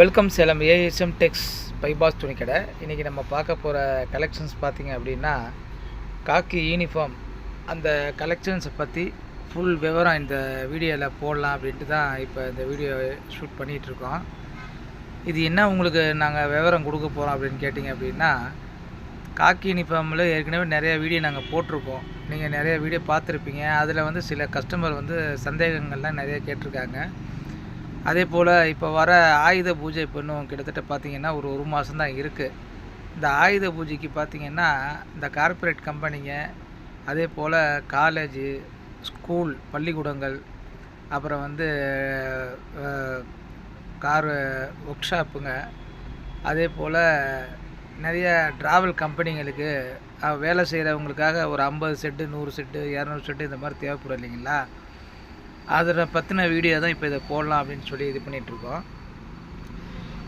Welcome Salem ASM Tex bypass துணிக்கடை. இன்றைக்கி நம்ம பார்க்க போகிற கலெக்ஷன்ஸ் பார்த்திங்க அப்படின்னா காக்கி யூனிஃபார்ம் அந்த கலெக்ஷன்ஸை பற்றி ஃபுல் விவரம் இந்த வீடியோவில் போடலாம் அப்படின்ட்டு தான் இப்போ இந்த வீடியோ ஷூட் பண்ணிகிட்ருக்கோம் இது என்ன உங்களுக்கு நாங்கள் விவரம் கொடுக்க போகிறோம் அப்படின்னு கேட்டிங்க அப்படின்னா காக்கி யூனிஃபார்மில் ஏற்கனவே நிறைய வீடியோ நாங்கள் போட்டிருக்கோம். நீங்கள் நிறைய வீடியோ பார்த்துருப்பீங்க. அதில் வந்து சில கஸ்டமர் வந்து சந்தேகங்கள்லாம் நிறைய கேட்டிருக்காங்க. அதே போல் இப்போ வர ஆயுத பூஜை இப்போ இன்னும் கிட்டத்தட்ட பார்த்தீங்கன்னா ஒரு ஒரு மாதம் தான் இருக்குது இந்த ஆயுத பூஜைக்கு பார்த்தீங்கன்னா இந்த கார்ப்பரேட் கம்பெனிங்க அதே போல் காலேஜு ஸ்கூல் பள்ளிக்கூடங்கள் அப்புறம் வந்து கார் ஒர்க் ஷாப்புங்க அதே போல் நிறைய ட்ராவல் கம்பெனிங்களுக்கு வேலை செய்கிறவங்களுக்காக ஒரு ஐம்பது செட்டு நூறு செட்டு இரநூறு செட்டு இந்த மாதிரி தேவைப்படும் இல்லைங்களா? அதில் பற்றின வீடியோ தான் இப்போ இதை போடலாம் அப்படின்னு சொல்லி இது பண்ணிகிட்ருக்கோம்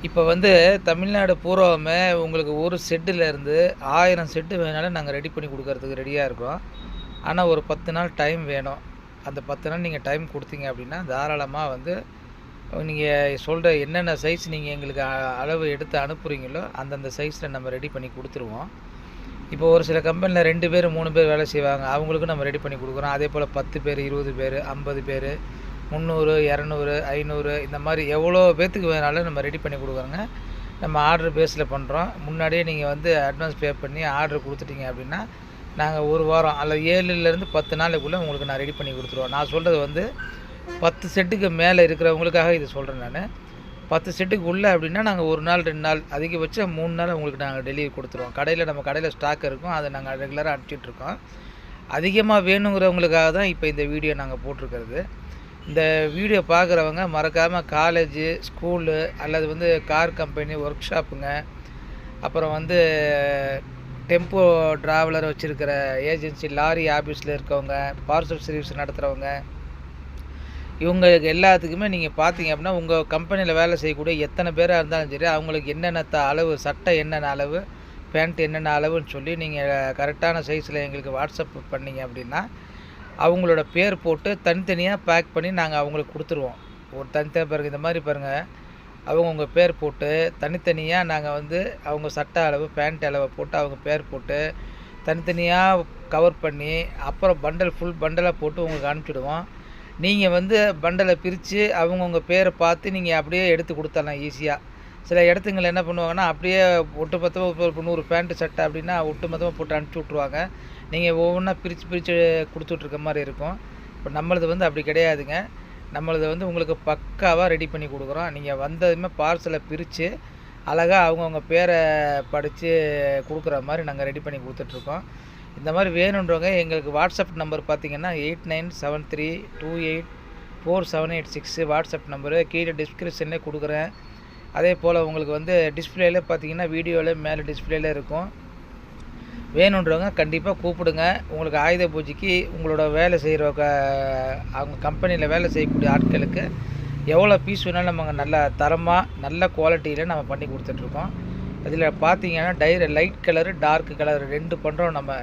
இப்போ வந்து தமிழ்நாடு பூராவுமே உங்களுக்கு ஒரு செட்டுலேருந்து ஆயிரம் செட்டு வேணாலும் நாங்கள் ரெடி பண்ணி கொடுக்கறதுக்கு ரெடியாக இருக்கோம். ஆனால் ஒரு பத்து நாள் டைம் வேணும். அந்த பத்து நாள் நீங்கள் டைம் கொடுத்தீங்க அப்படின்னா தாராளமாக வந்து நீங்கள் சொல்கிற என்னென்ன சைஸ் நீங்கள் எங்களுக்கு அ- அளவு எடுத்து அனுப்புகிறீங்களோ அந்தந்த சைஸில் நம்ம ரெடி பண்ணி கொடுத்துருவோம். இப்போ ஒரு சில கம்பெனியில் ரெண்டு பேர் மூணு பேர் வேலை செய்வாங்க. அவங்களுக்கும் நம்ம ரெடி பண்ணி கொடுக்குறோம். அதே போல் பத்து பேர் இருபது பேர் ஐம்பது பேர் முந்நூறு இரநூறு ஐநூறு இந்த மாதிரி எவ்வளோ பேர்த்துக்கு வேணாலும் நம்ம ரெடி பண்ணி கொடுக்குறோங்க. நம்ம ஆர்டர் பேஸில் பண்ணுறோம் முன்னாடியே நீங்கள் வந்து அட்வான்ஸ் பே பண்ணி ஆர்டர் கொடுத்துட்டீங்க அப்படின்னா நாங்கள் ஒரு வாரம் அல்லது ஏழுலேருந்து பத்து நாளைக்குள்ளே உங்களுக்கு நான் ரெடி பண்ணி கொடுத்துருவோம். நான் சொல்கிறது வந்து பத்து செட்டுக்கு மேலே இருக்கிறவங்களுக்காக இது சொல்கிறேன் நான். பத்து செட்டுக்கு உள்ளே அப்படின்னா நாங்கள் ஒரு நாள் ரெண்டு நாள் அதிகபட்சம் மூணு நாள் உங்களுக்கு நாங்கள் டெலிவரி கொடுத்துருவோம். கடையில் நம்ம கடையில் ஸ்டாக் இருக்கும் அதை நாங்கள் ரெகுலராக அனுப்பிச்சிட்ருக்கோம் அதிகமாக வேணுங்கிறவங்களுக்காக தான் இப்போ இந்த வீடியோ நாங்கள் போட்டிருக்கிறது. இந்த வீடியோ பார்க்குறவங்க மறக்காமல் காலேஜு ஸ்கூலு அல்லது வந்து கார் கம்பெனி ஒர்க் ஷாப்புங்க அப்புறம் வந்து டெம்போ ட்ராவலர் வச்சுருக்கிற ஏஜென்சி லாரி ஆஃபீஸில் இருக்கவங்க பார்சல் சர்வீஸ் நடத்துகிறவங்க இவங்களுக்கு எல்லாத்துக்குமே நீங்கள் பார்த்தீங்க அப்படின்னா உங்கள் கம்பெனியில் வேலை செய்யக்கூடிய எத்தனை பேராக இருந்தாலும் சரி அவங்களுக்கு என்னென்ன த- அளவு சட்டை என்னென்ன அளவு பேண்ட் என்னென்ன அளவுன்னு சொல்லி நீங்கள் கரெக்டான சைஸில் எங்களுக்கு வாட்ஸ்அப் பண்ணீங்க அப்படின்னா அவங்களோட பேர் போட்டு தனித்தனியாக பேக் பண்ணி நாங்கள் அவங்களுக்கு கொடுத்துருவோம். ஒரு தனித்தனியாக பாருங்கள் இந்த மாதிரி பாருங்கள் அவங்க உங்கள் பேர் போட்டு தனித்தனியாக நாங்கள் வந்து அவங்க சட்டை அளவு பேண்ட் அளவை போட்டு அவங்க பேர் போட்டு தனித்தனியாக கவர் பண்ணி அப்புறம் பண்டல் ஃபுல் பண்டலாக போட்டு உங்களுக்கு அனுப்பிச்சிடுவோம். நீங்கள் வந்து பண்டலை பிரித்து அவங்கவுங்க பேரை பார்த்து நீங்கள் அப்படியே எடுத்து கொடுத்துடலாம் ஈஸியாக சில இடத்துங்களில் என்ன பண்ணுவாங்கன்னா அப்படியே ஒட்டு மொத்தமாக இப்போ நூறு பேண்ட்டு சட்டை அப்படின்னா ஒட்டு மொத்தமாக போட்டு அனுப்பிச்சி விட்ருவாங்க நீங்கள் ஒவ்வொன்றா பிரித்து பிரித்து கொடுத்துட்ருக்க மாதிரி இருக்கும். இப்போ நம்மளது வந்து அப்படி கிடையாதுங்க. நம்மளது வந்து உங்களுக்கு பக்காவாக ரெடி பண்ணி கொடுக்குறோம். நீங்கள் வந்ததுமே பார்சலை பிரித்து அழகாக அவங்கவுங்க பேரை படித்து கொடுக்குற மாதிரி நாங்கள் ரெடி பண்ணி கொடுத்துட்ருக்கோம். இந்த மாதிரி வேணுன்றவங்க எங்களுக்கு வாட்ஸ்அப் நம்பர் பார்த்தீங்கன்னா eight nine seven three two eight four seven eight six WhatsApp number. கீழே டிஸ்கிரிப்ஷன்லேயே கொடுக்குறேன். அதே போல் உங்களுக்கு வந்து டிஸ்பிளேல பார்த்தீங்கன்னா வீடியோவில் மேலே டிஸ்பிளேல இருக்கும். வேணுன்றவங்க கண்டிப்பாக கூப்பிடுங்க. உங்களுக்கு ஆயுத பூஜைக்கு உங்களோட வேலை செய்கிற அவங்க கம்பெனியில் வேலை செய்யக்கூடிய ஆட்களுக்கு எவ்வளோ பீஸ் வேணாலும் நம்ம நல்ல தரமாக நல்ல குவாலிட்டியில் நம்ம பண்ணி கொடுத்துட்ருக்கோம் அதில் பார்த்தீங்கன்னா diary light colour dark colour ரெண்டு பண்ணுறோம் நம்ம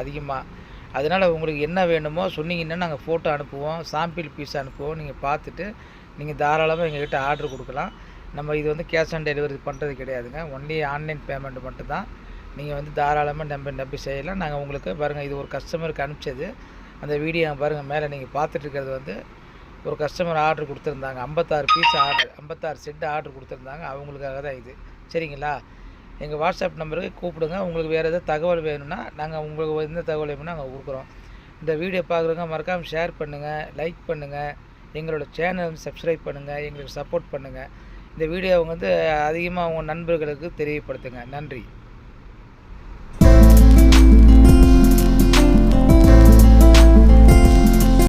அதிகமாக அதனால் உங்களுக்கு என்ன வேணுமோ சொன்னீங்கன்னா நாங்கள் ஃபோட்டோ அனுப்புவோம் சாம்பிள் பீஸ் அனுப்புவோம் நீங்கள் பார்த்துட்டு நீங்கள் தாராளமாக எங்கள்கிட்ட ஆர்டர் கொடுக்கலாம். நம்ம இது வந்து கேஷ் ஆன் டெலிவரி பண்ணுறது கிடையாதுங்க. ஒன்லி ஆன்லைன் பேமெண்ட் மட்டும்தான். நீங்கள் வந்து தாராளமாக நம்பி நம்பி செய்யலாம். நாங்கள் உங்களுக்கு பாருங்கள் இது ஒரு கஸ்டமருக்கு அனுப்பிச்சது. அந்த வீடியோ பாருங்கள் மேலே நீங்கள் பார்த்துட்ருக்கிறது வந்து ஒரு கஸ்டமர் ஆர்டர் கொடுத்துருந்தாங்க. ஐம்பத்தாறு பீஸ் ஆர்டர் ஐம்பத்தாறு செட்டு ஆர்டர் கொடுத்துருந்தாங்க. அவங்களுக்காக தான் இது. சரிங்களா? எங்கள் வாட்ஸ்அப் நம்பருக்கு கூப்பிடுங்க. உங்களுக்கு வேறு எதாவது தகவல் வேணும்னா நாங்கள் உங்களுக்கு எந்த தகவல் வேணும்னா நாங்கள் கொடுக்குறோம். இந்த வீடியோ பார்க்குறவங்க மறக்காமல் ஷேர் பண்ணுங்கள் லைக் பண்ணுங்கள் எங்களோட சேனல் வந்து சப்ஸ்கிரைப் பண்ணுங்கள் எங்களுக்கு சப்போர்ட் பண்ணுங்கள் இந்த வீடியோ வந்து அதிகமாக உங்கள் நண்பர்களுக்கு தெரியப்படுத்துங்க. நன்றி.